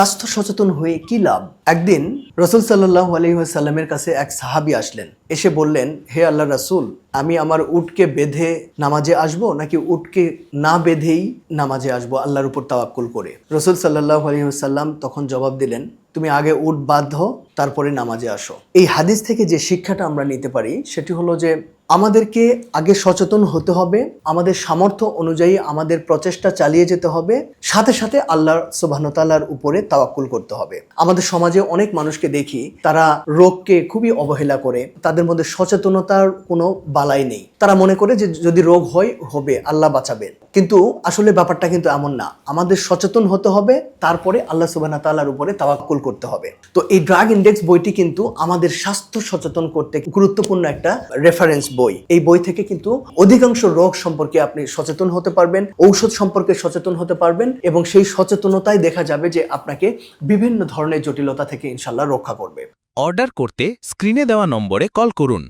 স্বাস্থ্য সচেতন হয়ে কি লাভ? একদিন রসুল সাল্লাহ আলহিহাসাল্লামের কাছে এক সাহাবি আসলেন। এসে বললেন, হে আল্লাহ রাসূল আমি আমার উটকে বেঁধে নামাজে আসব নাকি উটকে না বেঁধেই নামাজে আসব আল্লাহর উপর তাওয়াক্কুল করে? রসুল সাল্লাহ আলহিহাসাল্লাম তখন জবাব দিলেন, তুমি আগে উট বাধ্য তারপরে নামাজে আসো। এই হাদিস থেকে যে শিক্ষাটা আমরা নিতে পারি, সেটি হলো যে আমাদেরকে আগে সচেতন হতে হবে, আমাদের সামর্থ্য অনুযায়ী আমাদের প্রচেষ্টা চালিয়ে যেতে হবে, সাথে সাথে আল্লাহ সুবাহতাল্লার উপরে তাওয়াক্কুল করতে হবে। আমাদের সমাজে অনেক মানুষকে দেখি, তারা রোগকে খুবই অবহেলা করে, তাদের মধ্যে সচেতনতার কোনো বালাই নেই। তারা মনে করে যে যদি রোগ হয়, হবে, আল্লাহ বাঁচাবেন কিন্তু আসলে ব্যাপারটা কিন্তু এমন না। আমাদের সচেতন হতে হবে, তারপরে আল্লাহ সুবাহ তাল্লার উপরে তাওয়াক্কুল করতে হবে। তো এই ড্রাগ ইন্ডেক্স বইটি কিন্তু আমাদের স্বাস্থ্য সচেতন করতে গুরুত্বপূর্ণ একটা রেফারেন্স বই। এই বই থেকে কিন্তু অধিকাংশ রোগ সম্পর্কে আপনি সচেতন হতে পারবেন, ঔষধ সম্পর্কে সচেতন হতে পারবেন এবং সেই সচেতনতায় দেখা যাবে যে আপনাকে বিভিন্ন ধরনের জটিলতা থেকে ইনশাল্লাহ রক্ষা করবে। অর্ডার করতে স্ক্রিনে দেওয়া নম্বরে কল করুন।